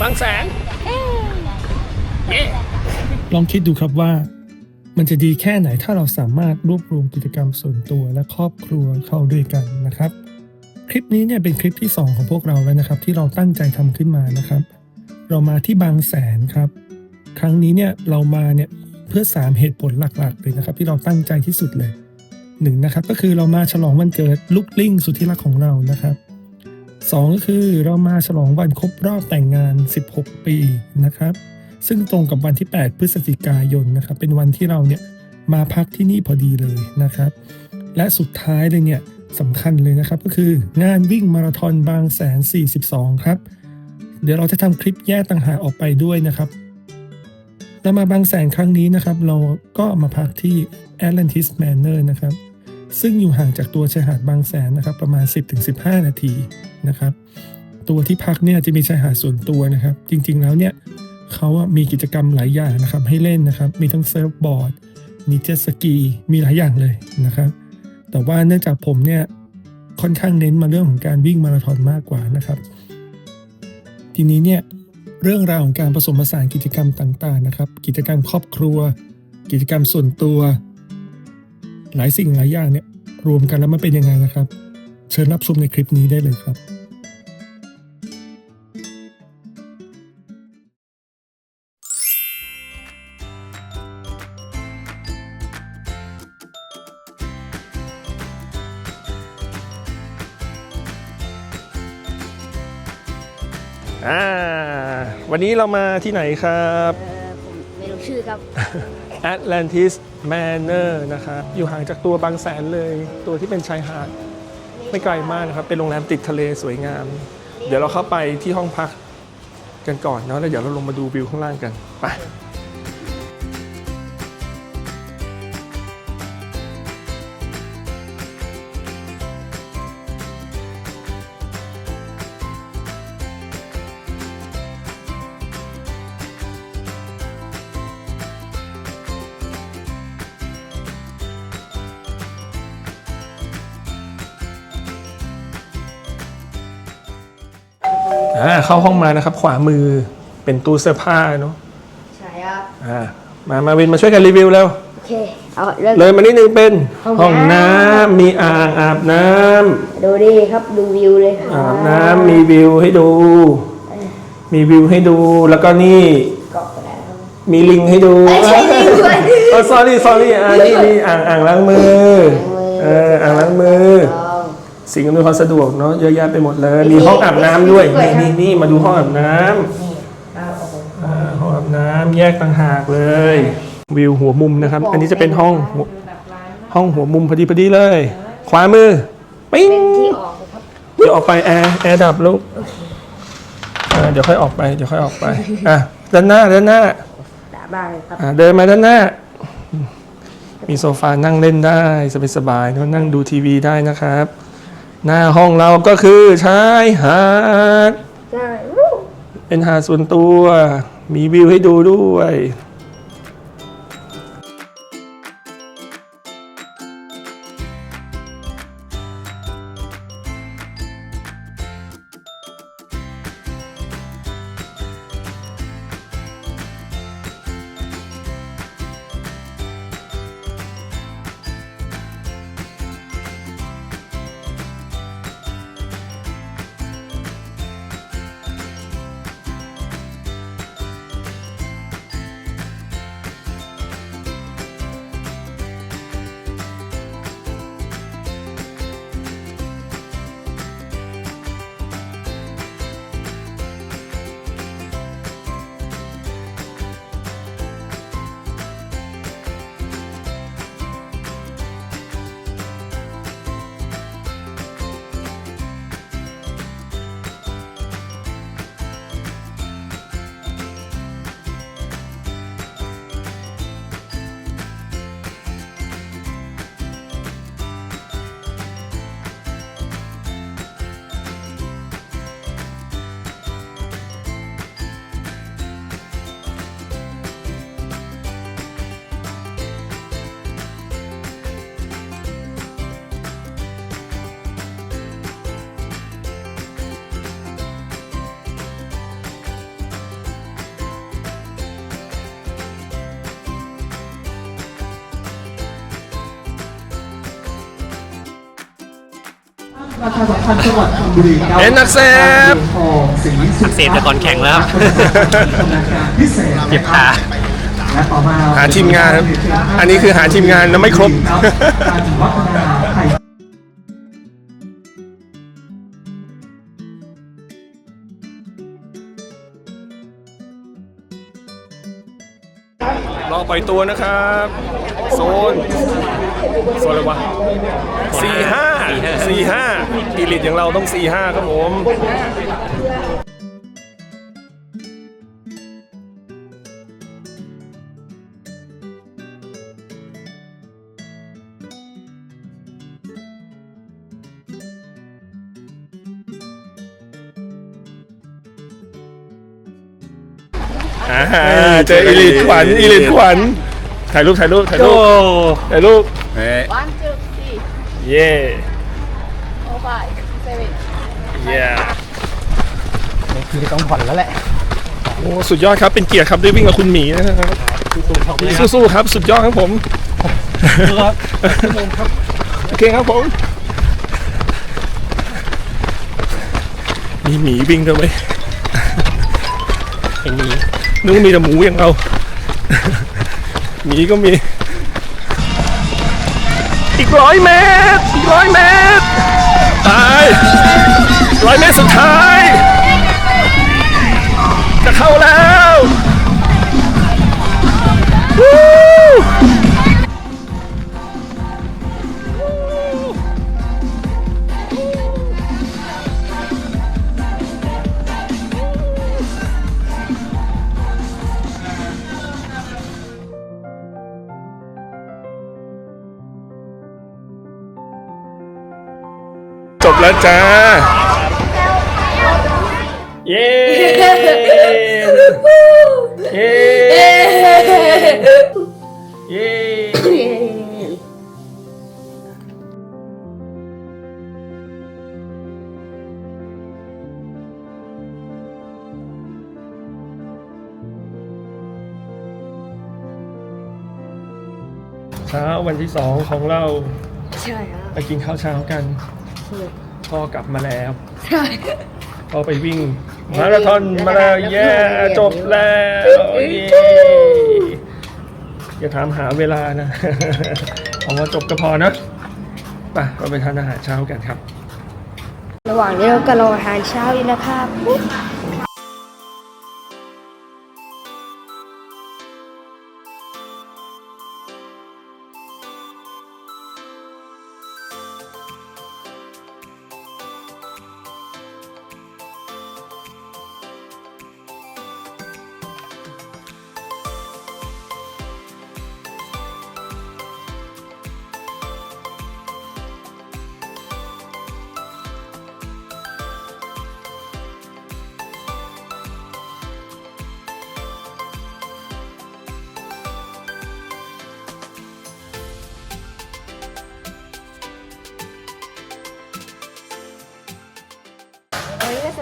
บางแสนเย้ลองคิดดูครับว่า มันจะดีแค่ไหนถ้าเราสามารถรวบรวมกิจกรรมส่วนตัวและครอบครัวเข้าด้วยกันนะครับ คลิปนี้เนี่ยเป็นคลิปที่ 2 ของพวกเราแล้วนะครับ ที่เราตั้งใจทำขึ้นมานะครับ เรามาที่บางแสนครับ ครั้งนี้เนี่ยเรามาเนี่ยเพื่อ 3 เหตุผลหลักๆเลยนะครับ ที่เราตั้งใจที่สุดเลยหนึ่งนะครับก็คือเรามาฉลองวันเกิดลูกลิงสุดที่รักของเรานะครับ สองก็คือเรามาฉลองวันครบรอบแต่งงาน 16 ปีนะครับ ซึ่งตรงกับวันที่ 8 พฤศจิกายนนะครับ เป็นวันที่เราเนี่ยมาพักที่นี่พอดีเลยนะครับ และสุดท้ายเลยเนี่ยสำคัญเลยนะครับก็คืองานวิ่งมาราธอนบางแสน 42 ครับ เดี๋ยวเราจะทำคลิปแยกต่างหากออกไปด้วยนะครับเรามาบางแสนครั้งนี้นะครับ เราก็มาพักที่ Atlantis Manor นะครับ ซึ่งอยู่ห่างจากตัวชายหาดบางแสนนะครับประมาณ 10-15 นาทีนะครับ ตัวที่พักเนี่ยจะมีชายหาดส่วนตัวนะครับ จริงๆแล้วเนี่ยเขาอะมีกิจกรรมหลายอย่างนะครับให้เล่นนะครับ มีทั้งเซิร์ฟบอร์ด มีเจ็ตสกี มีหลายอย่างเลยนะครับ แต่ว่าเนื่องจากผมเนี่ยค่อนข้างเน้นมาเรื่องของการวิ่งมาราธอนมากกว่านะครับ ทีนี้เนี่ยเรื่องราวของการผสมผสานกิจกรรมต่างๆนะครับ กิจกรรมครอบครัว กิจกรรมส่วนตัว หลายสิ่งหลายอย่างเนี่ยรวมกันแล้วมันเป็นยังไงนะครับ เชิญรับชมในคลิปนี้ได้เลยครับอ่าวันนี้เรามาที่ไหนครับเออผมไม่รู้ชื่อครับ Atlantis Manor นะครับอยู่ห่างจากตัวบางแสนเลย ตัวที่เป็นชายหาดไม่ไกลมากนะครับ เป็นโรงแรมติดทะเลสวยงาม เดี๋ยวเราเข้าไปที่ห้องพักกันก่อนเนาะแล้วเดี๋ยวเราลงมาดูวิวข้างล่างกันไป อ่าเข้าห้องมานะครับ ขวามือเป็นตู้เสื้อผ้าเนาะใช่ครับอ่ามามาวินมาช่วยกันรีวิวแล้วโอเคเอาเริ่ม เลยมานิดนึงเป็นห้ห้อองงน้ำน้ำมีอ่างอาบน้ำดูดิครับดูวิวเลยครับอาบน้ำมีวิวให้ดู มีวิวให้ดูแล้วก็นี่เกาะไปแล้วมีลิงให้ดูไม่ใช่ลิงด้วย เออ sorry sorry อ่านี่นี่อ่างอ่างล้างมือเอออ่างล้างมือลอง สิ่งอำนวยความสะดวกเนาะเยอะแยะไปหมดเลย มีห้องอาบน้ำด้วยนี่นี่นี่มาดูห้องอาบน้ำนี่เอาโอ้โหอ่าห้องอาบน้ำแยกต่างหากเลย วิวหัวมุมนะครับ อันนี้จะเป็นห้องหัวห้องหัวมุมพอดีพอดีเลย ขวามือปิ้งเป็นที่ออกนะครับเดี๋ยวออกไปแอร์แอร์ดับลูกอ่าเดี๋ยวค่อยออกไปเดี๋ยวค่อยออกไปอะด้านหน้าด้านหน้าด่าบ้างเลยครับ อ่าเดินมาด้านหน้า มีโซฟานั่งเล่นได้ สบายๆแล้วนั่งดูทีวีได้นะครับ หน้าห้องเราก็คือชายหาด ใช่วู้เป็นหาดส่วนตัว มีวิวให้ดูด้วย ราชาสัมพันธ์จังหวัดชลบุรีครับเป็นนักเซฟทองสีสุอักเสบจากก่อนแข่งแล้วครับชำนาญการพิเศษเจ็บขาและต่อมาหาทีมงานครับอันนี้คือหาทีมงานนะไม่ครบการวัฒนาไทยรอปล่อยตัวนะครับ โซน โซนอะไรวะสี่ห้า สี่ห้าอีลิทอย่างเราต้องสี่ห้าครับผมอ่าเจออีลิทขวัญอีลิทขวัญถ่ายรูปถ่ายรูปถ่ายรูปถ่ายรูป one two three เย่ four five seven เย่ คือต้องผ่อนแล้วแหละโอ้สุดยอดครับเป็นเกียรติครับได้วิ่งกับคุณหมีนะครับสู้ๆครับ สุดยอดครับผมโอเคครับผมมีหมีวิ่งด้วยไหมเป็นนี้นึกว่ามีแต่หมูอย่างเราหมีก็มี อีกร้อยเมตรอีกร้อยเมตรตายร้อยเมตรสุดท้าย แล้วจ้า เย้เย้เย้เช้าวันที่สองของเราใช่ครับไปกินข้าวเช้ากัน พ่อกลับมาแล้ว ใช่ พ่อไปวิ่ง มาราธอนมาแล้วเย้จบแล้วเย้อย่าถามหาเวลานะเอาว่าจบก็พอนะไปเราไปทานอาหารเช้ากันครับ ระหว่างนี้เราก็รออาหารเช้าอยู่นะครับ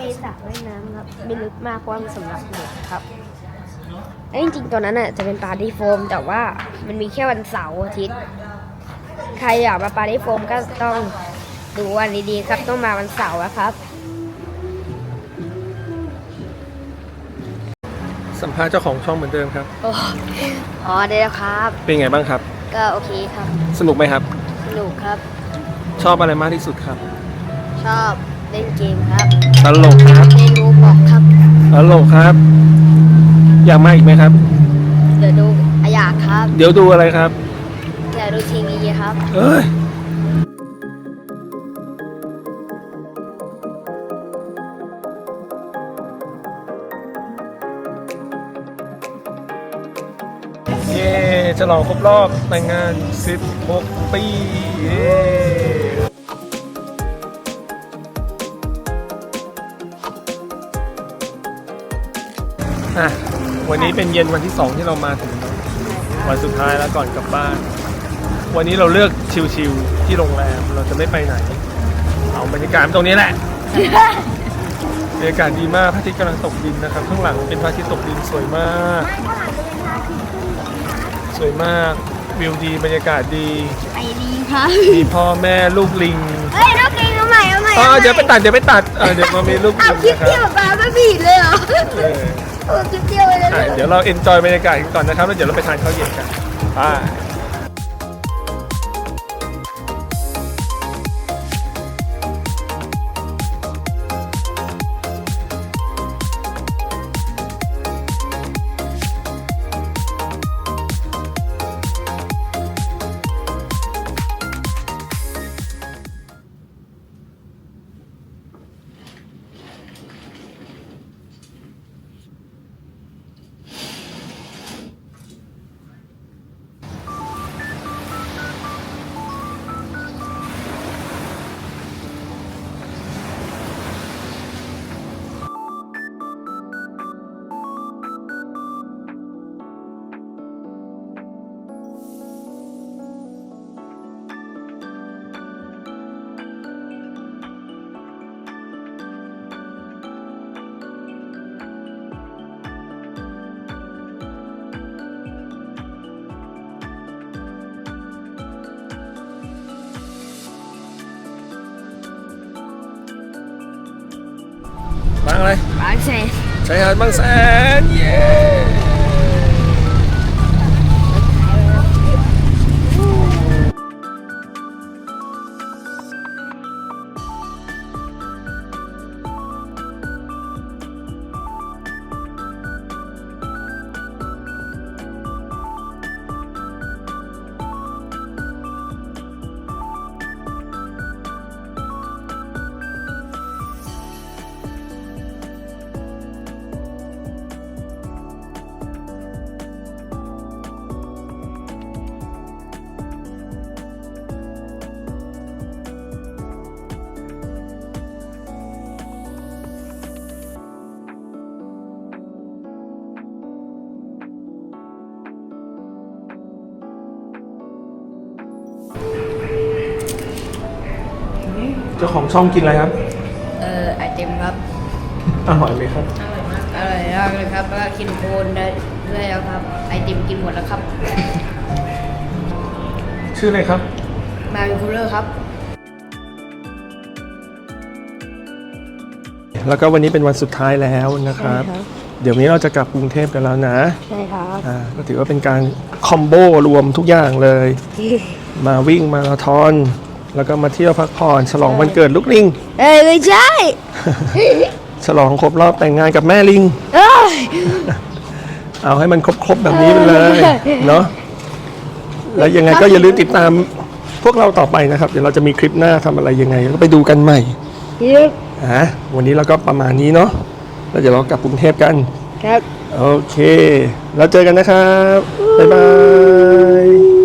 มีสระว่ายน้ำครับไม่ลึกมากเพราะว่ามันสำหรับเด็กครับแล้วจริงๆตัวนั้นน่ะจะเป็นปาร์ตี้โฟม แต่ว่ามันมีแค่วันเสาร์อาทิตย์ ใครอยากมาปาร์ตี้โฟมก็ต้องดูวันดีๆครับ ต้องมาวันเสาร์นะครับ สัมภาษณ์เจ้าของช่องเหมือนเดิมครับ โอ้อ๋อได้แล้วครับ เป็นไงบ้างครับ ก็โอเคครับ สนุกไหมครับ สนุกครับ ชอบอะไรมากที่สุดครับ ชอบเล่นเกมครับตลกครับเล่นรูบอกครับ ตลกครับ อยากมาอีกไหมครับ เดี๋ยวดูอะอยากครับเดี๋ยวดูอะไรครับเดี๋ยวดูทีวีครับ เอ้ยเย้ฉลองครบรอบแต่งงาน 16 ปี เย้ อะวันนี้เป็นเย็นวันที่2ที่เรามาถึงวันสุดท้ายแล้วก่อนกลับบ้าน วันนี้เราเลือกชิลๆที่โรงแรมเราจะไม่ไปไหน เอาบรรยากาศตรงนี้แหละบรรยากาศดีมากพระอาทิตย์กำลังตกดินนะครับข้างหลังเป็นพระอาทิตย์ตกดินสวยมาก สวยมากวิวดีบรรยากาศดีไอดีครับมีพ่อแม่ลูกลิงเฮ้ยนกลิงเอาใหม่เอาใหม่อ๋อเดี๋ยวไปตัดเดี๋ยวไปตัดเออเดี๋ยวมามีรูปเอาคลิปนะเดียวมาไม่ผิดเลยเหรอ เออคลิปเดียวไปเลยอะเดี๋ยวเราเอนจอยบรรยากาศกันก่อนนะครับแล้วเดี๋ยวเราไปทานข้าวเย็นกันไปบางอะไรบา งแสนชายหาด จ้าของช่องกินอะไรครับ เออไอเต็มครับ อร่อยไหมครับอร่อยมากอร่อยมากเลยครับแล้วก็กินโคนได้ด้วยแล้วครับ ไอติมกินหมดแล้วครับ ชื่ออะไรครับ มาเป็นคูลเลอร์ครับ แล้วก็วันนี้เป็นวันสุดท้ายแล้วนะครับ ใช่ครับ เดี๋ยวนี้เราจะกลับกรุงเทพกันแล้วนะใช่ครับอ่าก็ถือว่าเป็นการคอมโบรวมทุกอย่างเลย มาวิ่งมาราธอน แล้วก็มาเที่ยวพักผ่อนฉลองวันเกิดลูกลิง เอ้ยไม่ใช่ ฉลองครบรอบแต่งงานกับแม่ลิง เอ้ยเอาให้มันครบๆแบบนี้ไปเลยเนาะแล้วยังไงก็อย่าลืมติดตามพวกเราต่อไปนะครับ เดี๋ยวเราจะมีคลิปหน้าทำอะไรยังไงก็ไปดูกันใหม่อะวันนี้เราก็ประมาณนี้เนาะแล้วเดี๋ยวเรากลับกรุงเทพกัน ครับ โอเค แล้วเจอกันนะครับ บ๊ายบาย